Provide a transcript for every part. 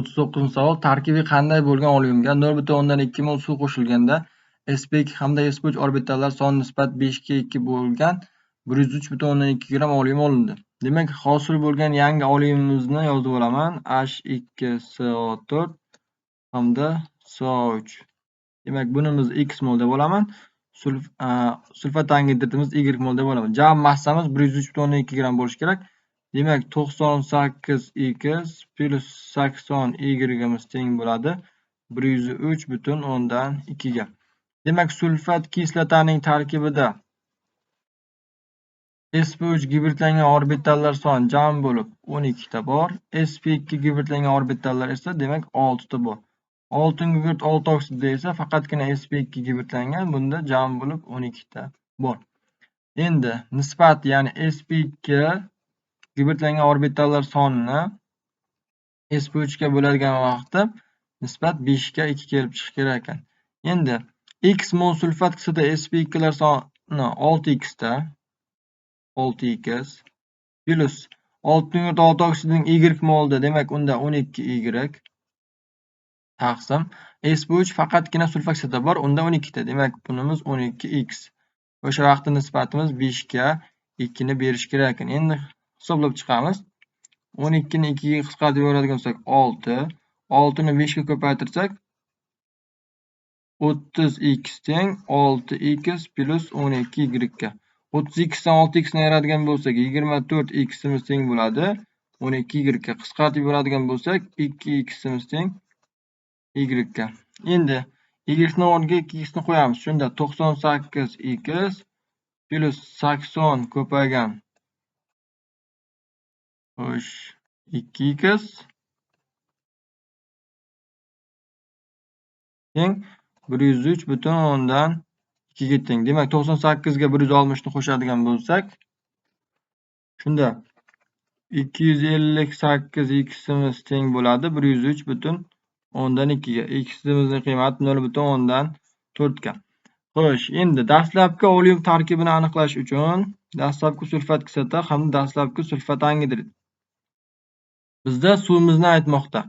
39 savol. Tarkibi qanday bo'lgan olyumga 0.2 mol suv qo'shilganda sp2 hamda sp3 orbitallar soni nisbat 5 ga 2 bo'lgan 103.2 gramm olim olindi. Demak, hosil bo'lgan yangi olimimizni yozib olaman. H2SO4 hamda SO3. Demak, bunimiz x mol deb olaman. Sulfat angidritimiz y mol deb olaman. Jami massamiz 103.2 gramm bo'lishi kerak. Demak, 98x plus 80y teng bo'ladi 103.2 ga. Demak, sulfat kislotaning tarkibida sp3 gibridlangan orbitallar soni jami bo'lib 12 ta bor. sp2 gibridlangan orbitallar esa demak 6 ta bor. Oltin gugurt 6 oksidda esa faqatgina sp2 gibridlangan. Bunda jami bo'lib 12 ta bor. Endi nisbat, ya'ni sp2 Gibritlangan orbitallar sonini sp3 ga bo'ladigan vaqtda nisbat 5 ga 2 kelib chiqishi kerak ekan. Endi x mol sulfat sp2 lar soni 6x da 6x plus oltin yumurt olti oksidining y molda demak unda 12y taqsim. Sp3 faqatgina sulfat kislota bor unda 12 ta demak bunimiz 12x o'sha vaqtda nisbatimiz 5 ga 2 ni berish kerak ekan. Endi hisoblab chiqamiz. 12 ni 2 ga yuboradigan bo'lsak 6. 6 ni 5 ga ko'paytirsak 30x teng 6x plyus 12y ga. 32 dan 6x ni ayiradigan bo'lsak 24x imiz teng bo'ladi 12y ga. qisqartib yuboradigan bo'lsak 2ximiz teng y ga. Endi y o'rniga 2x ni qo'yamiz. Shunda 98x plyus 80 ko'paygan Xo'sh, 2x teng 103.2 ga teng. Demak, 98 ga 160 ni qo'shadigan bo'lsak, shunda 258 ximiz teng bo'ladi 103.2 ga. Ximizning qiymati 0.4 ga. Xo'sh, endi dastlabki olyum tarkibini aniqlash uchun dastlabki sulfat kislota hamda dastlabki sulfat angidrid bizda suvimizni aytmoqda.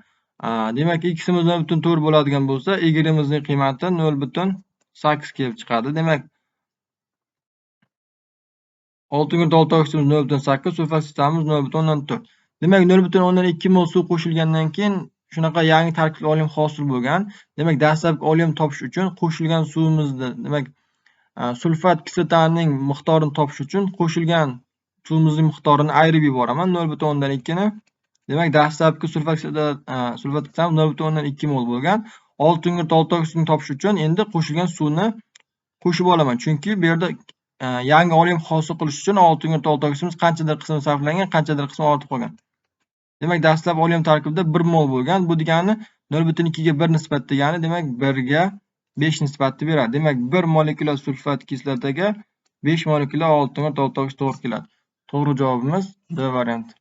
Demak, ximiz 0.4 bo'ladigan bo'lsa, yimizning qiymati 0.8 kelib chiqadi. Demak, oltin gurt olti oksimiz 0.8, sulfat o'ndan 0.4. Demak, 0.2 mol suv qo'shilgandan keyin shunaqa yangi tarkibli olim hosil bo'lgan. Demak, dastlabki olim topish uchun qo'shilgan suvimizni, demak, sulfat kislotaning miqdorini topish uchun qo'shilgan suvimizning miqdorini ayirib yuboraman 0.2 ni. Demak, dastlabki sulfat e, sulfat o'ndan 0.2 mol bo'lgan. Oltin gurt olti topish uchun endi qo'shilgan suvni qo'shib olaman. Chunki bu yerda e, yangi olim hosil qilish uchun oltin gurt olti oksidimiz qanchadir qismi sarflangan, qanchadir qismi ortib qolgan. Demak, dastlab olim tarkibida 1 mol bo'lgan. Bu degani 0.2 ga 1 nisbat degani, demak 1 ga 5 nisbatni beradi. Demak, 1 molekula sulfat kislotaga 5 molekula oltin gurt olti oksid to'g'ri keladi. To'g'ri javobimiz D varianti.